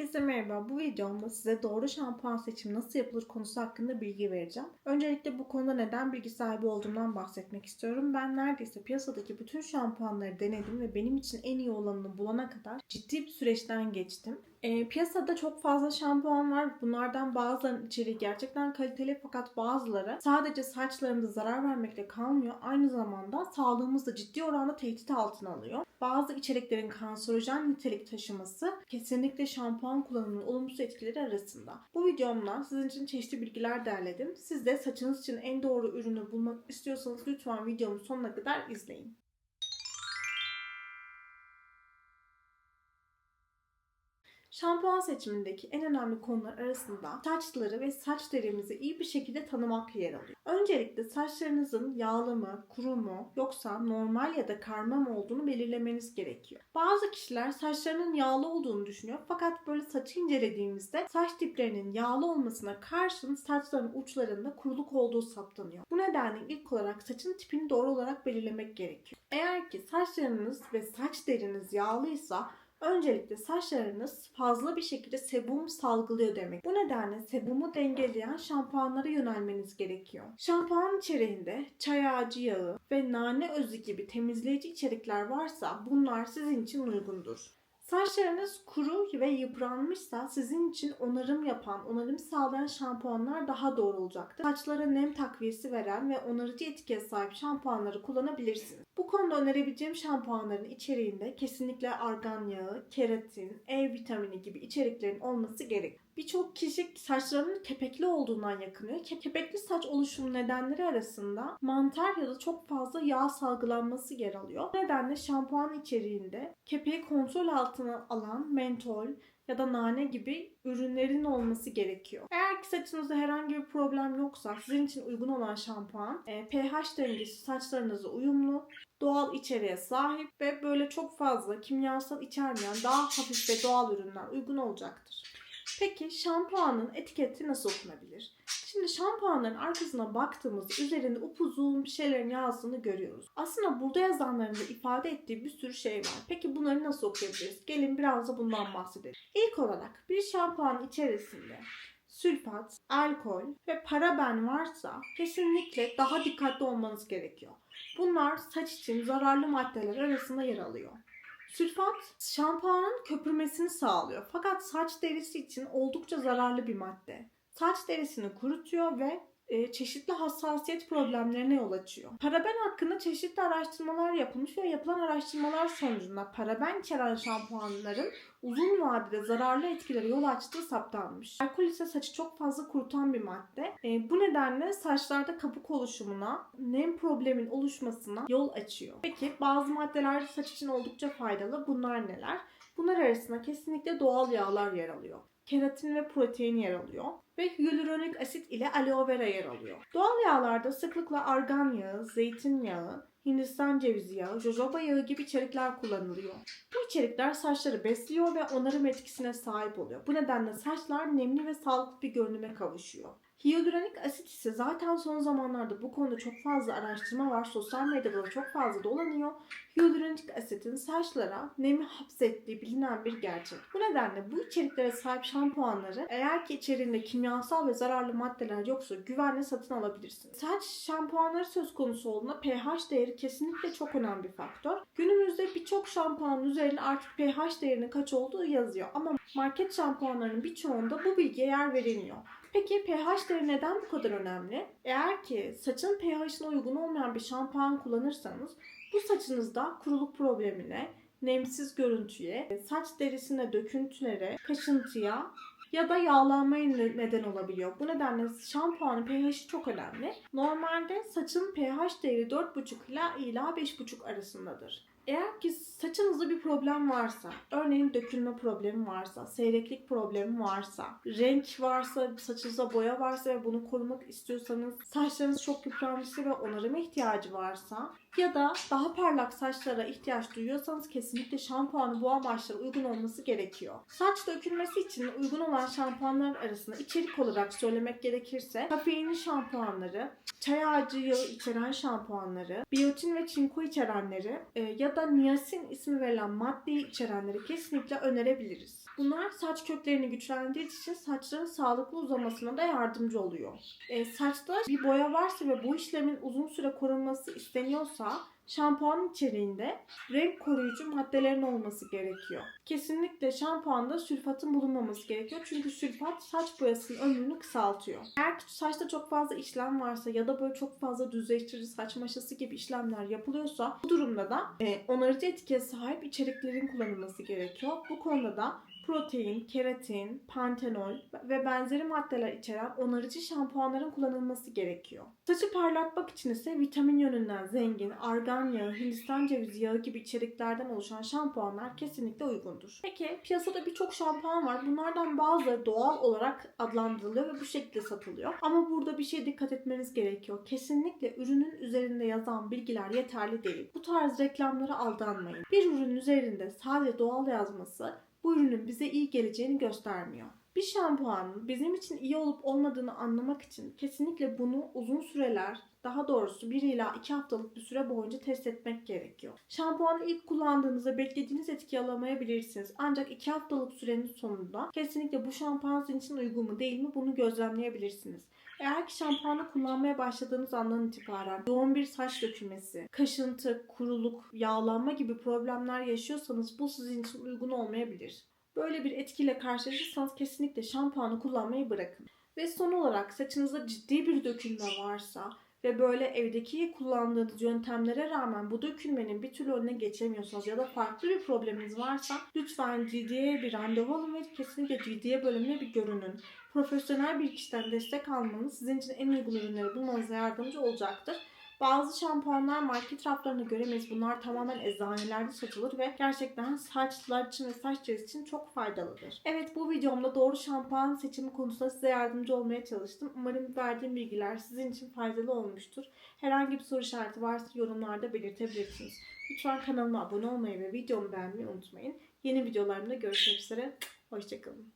Herkese merhaba. Bu videomda size doğru şampuan seçimi nasıl yapılır konusu hakkında bilgi vereceğim. Öncelikle bu konuda neden bilgi sahibi olduğumdan bahsetmek istiyorum. Ben neredeyse piyasadaki bütün şampuanları denedim ve benim için en iyi olanını bulana kadar ciddi bir süreçten geçtim. E, piyasada çok fazla şampuan var. Bunlardan bazılarının içeriği gerçekten kaliteli fakat bazıları sadece saçlarımıza zarar vermekle kalmıyor. Aynı zamanda sağlığımızı ciddi oranda tehdit altına alıyor. Bazı içeriklerin kanserojen nitelik taşıması kesinlikle şampuan kullanımının olumsuz etkileri arasında. Bu videomda sizin için çeşitli bilgiler derledim. Siz de saçınız için en doğru ürünü bulmak istiyorsanız lütfen videomun sonuna kadar izleyin. Şampuan seçimindeki en önemli konular arasında saçları ve saç derimizi iyi bir şekilde tanımak yer alıyor. Öncelikle saçlarınızın yağlı mı, kuru mu yoksa normal ya da karma mı olduğunu belirlemeniz gerekiyor. Bazı kişiler saçlarının yağlı olduğunu düşünüyor fakat böyle saçı incelediğimizde saç diplerinin yağlı olmasına karşın saçların uçlarında kuruluk olduğu saptanıyor. Bu nedenle ilk olarak saçın tipini doğru olarak belirlemek gerekiyor. Eğer ki saçlarınız ve saç deriniz yağlıysa Öncelikle saçlarınız fazla bir şekilde sebum salgılıyor demek. Bu nedenle sebumu dengeleyen şampuanlara yönelmeniz gerekiyor. Şampuan içeriğinde çay ağacı yağı ve nane özü gibi temizleyici içerikler varsa bunlar sizin için uygundur. Saçlarınız kuru ve yıpranmışsa sizin için onarım yapan, onarım sağlayan şampuanlar daha doğru olacaktır. Saçlara nem takviyesi veren ve onarıcı etkiye sahip şampuanları kullanabilirsiniz. Bu konuda önerebileceğim şampuanların içeriğinde kesinlikle argan yağı, keratin, E vitamini gibi içeriklerin olması gerek. Birçok kişi saçlarının kepekli olduğundan yakınıyor. Ke- Kepekli saç oluşumu nedenleri arasında mantar ya da çok fazla yağ salgılanması yer alıyor. Bu nedenle şampuan içeriğinde kepeği kontrol altına alan mentol ya da nane gibi ürünlerin olması gerekiyor. Eğer ki saçınızda herhangi bir problem yoksa sizin için uygun olan şampuan e, pH dengesi saçlarınıza uyumlu, doğal içeriğe sahip ve böyle çok fazla kimyasal içermeyen daha hafif ve doğal ürünler uygun olacaktır. Peki şampuanın etiketi nasıl okunabilir? Şimdi şampuanların arkasına baktığımızda üzerinde upuzun bir şeylerin yazdığını görüyoruz. Aslında burada yazanların da ifade ettiği bir sürü şey var. Peki bunları nasıl okuyabiliriz? Gelin biraz da bundan bahsedelim. İlk olarak bir şampuan içerisinde sülfat, alkol ve paraben varsa kesinlikle daha dikkatli olmanız gerekiyor. Bunlar saç için zararlı maddeler arasında yer alıyor. Sülfat şampuanın köpürmesini sağlıyor fakat saç derisi için oldukça zararlı bir madde. Saç derisini kurutuyor ve e, çeşitli hassasiyet problemlerine yol açıyor. Paraben hakkında çeşitli araştırmalar yapılmış ve yapılan araştırmalar sonucunda paraben içeren şampuanların uzun vadede zararlı etkilere yol açtığı saptanmış. Alkol ise saçı çok fazla kurutan bir madde. E, bu nedenle saçlarda kabuk oluşumuna, nem problemin oluşmasına yol açıyor. Peki bazı maddeler saç için oldukça faydalı. Bunlar neler? Bunlar arasında kesinlikle doğal yağlar yer alıyor. Keratin ve protein yer alıyor ve hyaluronik asit ile aloe vera yer alıyor. Doğal yağlarda sıklıkla argan yağı, zeytinyağı, Hindistan cevizi yağı, jojoba yağı gibi içerikler kullanılıyor. Bu içerikler saçları besliyor ve onarım etkisine sahip oluyor. Bu nedenle saçlar nemli ve sağlıklı bir görünüme kavuşuyor. Hyaluronik asit ise zaten son zamanlarda bu konuda çok fazla araştırma var. Sosyal medyada da çok fazla dolanıyor. Hyaluronik asitin saçlara nemi hapsettiği bilinen bir gerçek. Bu nedenle bu içeriklere sahip şampuanları eğer ki içeriğinde kimyasal ve zararlı maddeler yoksa güvenle satın alabilirsiniz. Saç şampuanları söz konusu olduğunda pH değeri kesinlikle çok önemli bir faktör. Günümüzde birçok şampuanın üzerinde artık pH değerinin kaç olduğu yazıyor. Ama market şampuanlarının birçoğunda bu bilgiye yer verilmiyor. Peki pH değeri neden bu kadar önemli? Eğer ki saçın pH'ine uygun olmayan bir şampuan kullanırsanız bu saçınızda kuruluk problemine, nemsiz görüntüye, saç derisine döküntülere, kaşıntıya ya da yağlanmaya ne- neden olabiliyor. Bu nedenle şampuanın pH'i çok önemli. Normalde saçın pH değeri 4,5 ila ila 5,5 arasındadır. Eğer ki saçınızda bir problem varsa, örneğin dökülme problemi varsa, seyreklik problemi varsa, renk varsa, saçınızda boya varsa ve bunu korumak istiyorsanız, saçlarınız çok yıpranmışsa ve onarıma ihtiyacı varsa ya da daha parlak saçlara ihtiyaç duyuyorsanız kesinlikle şampuanı bu amaçlara uygun olması gerekiyor. Saç dökülmesi için uygun olan şampuanlar arasında içerik olarak söylemek gerekirse kafeinli şampuanları, çay ağacı yağı içeren şampuanları, biyotin ve çinko içerenleri e, ya da niasin ismi verilen maddeyi içerenleri kesinlikle önerebiliriz. Bunlar saç köklerini güçlendirdiği için saçların sağlıklı uzamasına da yardımcı oluyor. E, saçta bir boya varsa ve bu işlemin uzun süre korunması isteniyorsa şampuan içeriğinde renk koruyucu maddelerin olması gerekiyor. Kesinlikle şampuanda sülfatın bulunmaması gerekiyor. Çünkü sülfat saç boyasının ömrünü kısaltıyor. Eğer saçta çok fazla işlem varsa ya da böyle çok fazla düzleştirici saç maşası gibi işlemler yapılıyorsa bu durumda da e, onarıcı etkiye sahip içeriklerin kullanılması gerekiyor. Bu konuda da protein, keratin, pantenol ve benzeri maddeler içeren onarıcı şampuanların kullanılması gerekiyor. Saçı parlatmak için ise vitamin yönünden zengin, argan yağı, hindistan cevizi yağı gibi içeriklerden oluşan şampuanlar kesinlikle uygundur. Peki piyasada birçok şampuan var. Bunlardan bazıları doğal olarak adlandırılıyor ve bu şekilde satılıyor. Ama burada bir şey dikkat etmeniz gerekiyor. Kesinlikle ürünün üzerinde yazan bilgiler yeterli değil. Bu tarz reklamlara aldanmayın. Bir ürünün üzerinde sadece doğal yazması bu ürünün bize iyi geleceğini göstermiyor. Bir şampuanın bizim için iyi olup olmadığını anlamak için kesinlikle bunu uzun süreler, daha doğrusu 1 ila 2 haftalık bir süre boyunca test etmek gerekiyor. Şampuanı ilk kullandığınızda beklediğiniz etki alamayabilirsiniz. Ancak 2 haftalık sürenin sonunda kesinlikle bu şampuan sizin için uygun mu değil mi bunu gözlemleyebilirsiniz. Eğer ki şampuanı kullanmaya başladığınız andan itibaren yoğun bir saç dökülmesi, kaşıntı, kuruluk, yağlanma gibi problemler yaşıyorsanız bu sizin için uygun olmayabilir. Böyle bir etkiyle karşılaşırsanız kesinlikle şampuanı kullanmayı bırakın. Ve son olarak saçınızda ciddi bir dökülme varsa ve böyle evdeki kullandığınız yöntemlere rağmen bu dökülmenin bir türlü önüne geçemiyorsanız ya da farklı bir probleminiz varsa lütfen cildiye bir randevu alın ve kesinlikle cildiye bölümüne bir görünün. Profesyonel bir kişiden destek almanız sizin için en uygun ürünleri bulmanıza yardımcı olacaktır. Bazı şampuanlar market raflarında göremeyiz. Bunlar tamamen eczanelerde satılır ve gerçekten saçlar için ve saç derisi için çok faydalıdır. Evet bu videomda doğru şampuan seçimi konusunda size yardımcı olmaya çalıştım. Umarım verdiğim bilgiler sizin için faydalı olmuştur. Herhangi bir soru işareti varsa yorumlarda belirtebilirsiniz. Lütfen kanalıma abone olmayı ve videomu beğenmeyi unutmayın. Yeni videolarımda görüşmek üzere. Hoşçakalın.